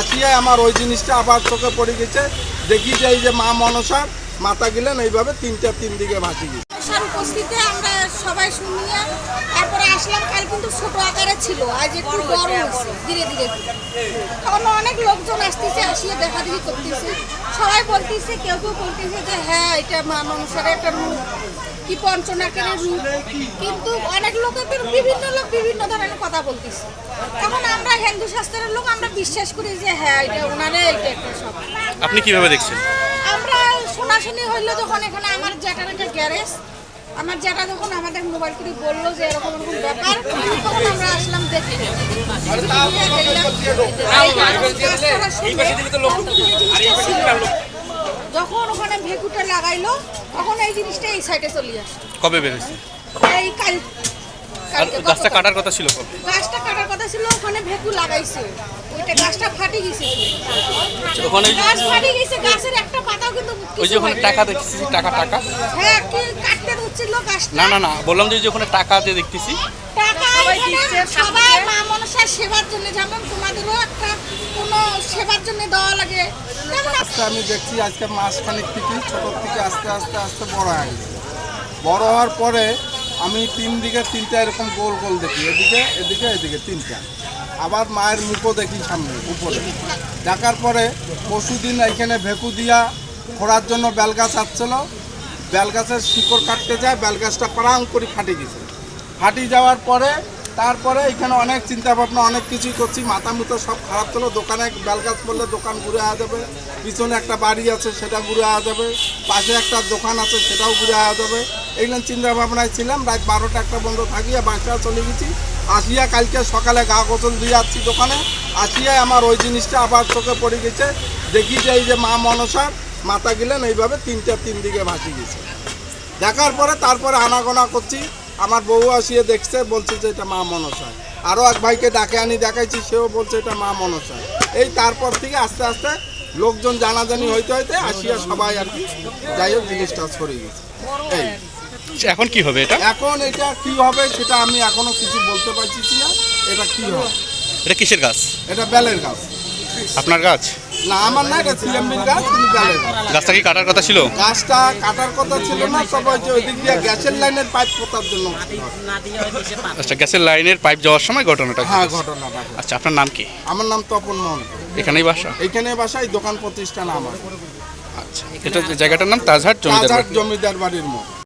আসিয়া আমার ওই জিনিসটা আবার চোখে পড়ে গেছে। দেখি যে এই যে মা মনসার মাথা গেলেন, এইভাবে তিনটা তিন দিকে ভাসি গেছে। মশার আমরা সবাই তারপরে আসলাম, কাল কিন্তু ছোট আকারে ছিল, আজ একটু ধীরে ধীরে। অনেক লোকজন আসতেছে আসিয়ে দেখা দেখি করতেছে। সবাই বলতেছে কেউ কেউ বলতেছে যে হ্যাঁ এটা মা মনসার একটা রূপ। কি পঞ্চনাকের রূপ? কিন্তু অনেক লোকের বিভিন্ন লোক বিভিন্ন ধরনের কথা বলতেছে। তখন আমরা হিন্দু শাস্ত্রের লোক আমরা বিশ্বাস করি যে হ্যাঁ এটা ওনারে এটা একটা সব। আপনি কীভাবে দেখছেন? আমরা শোনাশুনি হইল যখন এখানে আমার জ্যাঠার একটা গ্যারেজ। আমার জ্যাঠা যখন আমাদের মোবাইল করে বলল যে এরকম এরকম ব্যাপার তখন আমরা আসলাম দেখে যখন ওখানে ভেকুটা লাগাইলো তখন এই জিনিসটা এই সাইডে চলে আসে কবে বেরোচ্ছে এই কাল গাছটা কাটার কথা ছিল কবে? গাছটা কাটার কথা ছিল ওখানে ভেকু লাগাইছে। ওইটা গাছটা ফাটি গেছে। ওখানে গাছ ফাটি গেছে গাছের একটা পাতাও কিন্তু ওই যে ওখানে টাকা দেখতেছি টাকা টাকা। হ্যাঁ কি কাটতে হচ্ছিল গাছটা না না না বললাম যে যে ওখানে টাকা যে দেখতেছি। টাকা এখানে সবাই মা মনসার সেবার জন্য যেমন তোমাদেরও একটা কোনো সেবার জন্য দেওয়া লাগে। তেমন আমি দেখছি আজকে মাসখানেক থেকে ছোটোর থেকে আস্তে আস্তে আস্তে বড় হয়ে গেছে। বড় হওয়ার পরে আমি তিন দিকে তিনটা এরকম গোল গোল দেখি এদিকে এদিকে এদিকে তিনটা। আবার মায়ের মুখও দেখি সামনে উপরে। দেখার পরে পরশুদিন এখানে ভেকু দিয়া খোঁড়ার জন্য বেলগাছ আসছিল বেলগাছের শিকড় কাটতে যায়, বেলগাছটা প্রাং করে ফাটে গেছে। ফাটি যাওয়ার পরে, তারপরে এখানে অনেক চিন্তা ভাবনা অনেক কিছুই করছি। মাথা মুতো সব খারাপ ছিল দোকানে বেলগাছ পড়লে দোকান ঘুরে আওয়া যাবে। পিছনে একটা বাড়ি আছে, সেটা ঘুরে আওয়া যাবে। পাশে একটা দোকান আছে, সেটাও ঘুরে আওয়া যাবে। এইগুলো চিন্তা ভাবনায় ছিলাম, রাত বারোটা একটা বন্ধ থাকিয়া বাসা চলে গেছি। আসিয়া কালকে সকালে গা গোসল দিয়ে যাচ্ছি দোকানে। আসিয়া আমার ওই জিনিসটা আবার চোখে পড়ে গেছে। দেখি যে এই যে মা মনসার মাথা গিলেন এইভাবে তিনটা তিন দিকে ভাসি গেছে। দেখার পরে তারপরে আনাগোনা করছি। আমার বউ আসিয়ে দেখছে বলছে যে এটা মা মনসায় আরও এক ভাইকে ডাকে আনি দেখাইছি সেও বলছে এটা মা মনসায় এই তারপর থেকে আস্তে আস্তে লোকজন জানাজানি হইতে হইতে আসিয়া সবাই আর কি যাই হোক জিনিসটা ছড়িয়ে গেছে। এই। এখন কি হবে এটা? এখন এটা কি হবে সেটা আমি এখনও কিছু বলতে পারছি না এটা কি হবে? এটা কিসের গাছ? এটা বেলের গাছ। আপনার গাছ? না আমার না এটা গাছ গাছটা কি কাটার কথা ছিল? গাছটা কাটার কথা ছিল না সবাই যে দিয়ে গ্যাসের লাইনের পাইপ পোতার জন্য। আচ্ছা গ্যাসের লাইনের পাইপ যাওয়ার সময় ঘটনাটা হ্যাঁ ঘটনাটা। আচ্ছা আপনার নাম কি? আমার নাম তপন এখানেই বাসা? এইখানে বাসায় দোকান প্রতিষ্ঠান আমার। আচ্ছা এটা জায়গাটার নাম তাজহাট জমিদার জমিদার বাড়ির মোড়।